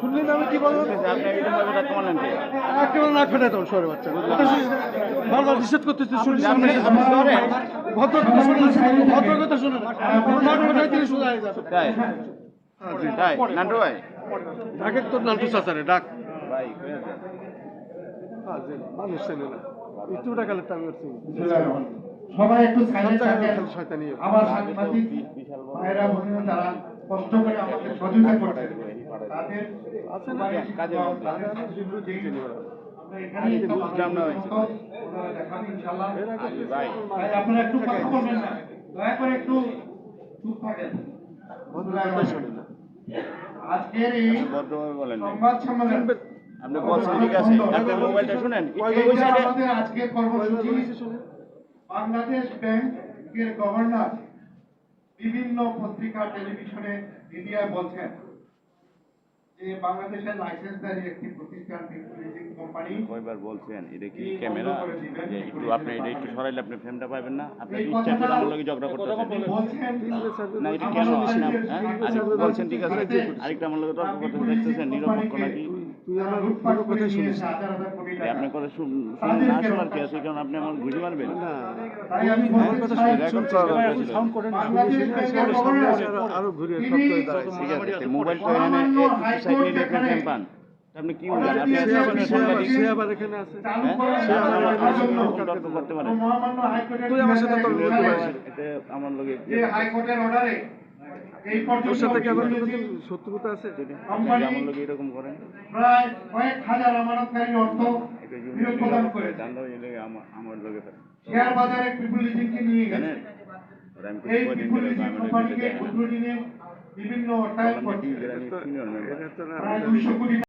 শুনলেন আমি কি বলব? একেবারে না ফেটে দাও সরে বাচ্চা। বারবার নিষেধ করতেছি শুনছি সামনে ভদ্র কথা শুনুন ভদ্র কথা শুনুন মাঠ ফেটাই দিলে সোজা হয়ে তাই? তাই? নান্টু ভাই? ডাকের তোর নান্টু চাচারে ডাক। ভাই? হ্যাঁ, মানুষ চেনে না। একটু টাকা করছি সবাই একটু সাইলেন্ট থাকেন আমার সাংবাদিক ভাইরা বোনেরা যারা কষ্ট করে আমাকে সহযোগিতা করছে। তাদের আপনারা একটু কথা বলবেন না। দয়া করে একটু চুপ থাকেন। আজকের এই সংবাদ সম্মেলন। আপনি বলছেন ঠিক আছে। আপনি মোবাইলটা শুনেন। আজকের কর্মসূচি বাংলাদেশ ব্যাংকের গভর্নর বিভিন্ন পত্রিকা টেলিভিশনে মিডিয়ায় বলছেন যে বাংলাদেশের লাইসেন্সধারী একটি প্রতিষ্ঠান কোম্পানি কয়বার বলছেন? এটা কি ক্যামেরা একটু আপনি এটা একটু সরাইলে আপনি ফ্রেমটা পাবেন না? আপনি ইচ্ছা করে আমার লগে ঝগড়া করতেছেন? বলছেন। না এটা কেন হ্যাঁ? আরেকটু বলছেন ঠিক আছে। আরেকটা আমার লগে তর্ক করতে দেখতেছেন নিরপেক্ষ নাকি? কথা শুন শুনুন না শোনার কি আছে? কারণ আপনি আমার মারবেন। মোবাইলটা এখানে ফ্রেম পান। আপনি কি বলেন আপনি সে আবার- এখানে আছে। হ্যাঁ? করতে পারে মহামান্য তুই আমার সাথে তর্ক করতে পারিস। এটা আমার লগে হাইকোর্টের অর্ডারে এই তোর পর্যন্ত সাথে কেমন বিদেশি শত্রুতা আছে? কোম্পানি আমার এরকম করেন। প্রায় কয়েক হাজার আমানতকারী অর্থ ফেরত প্রদান করেছে। আমার আমার শেয়ার বাজারে পিপুল লিজিংকে নিয়ে গেছে। জানেন? ওরা আমি এই পিপুল লিজিং কোম্পানিকে দেখে। উদ্বোধনে বিভিন্ন অর্থায়ন করছে। প্রায় কোটি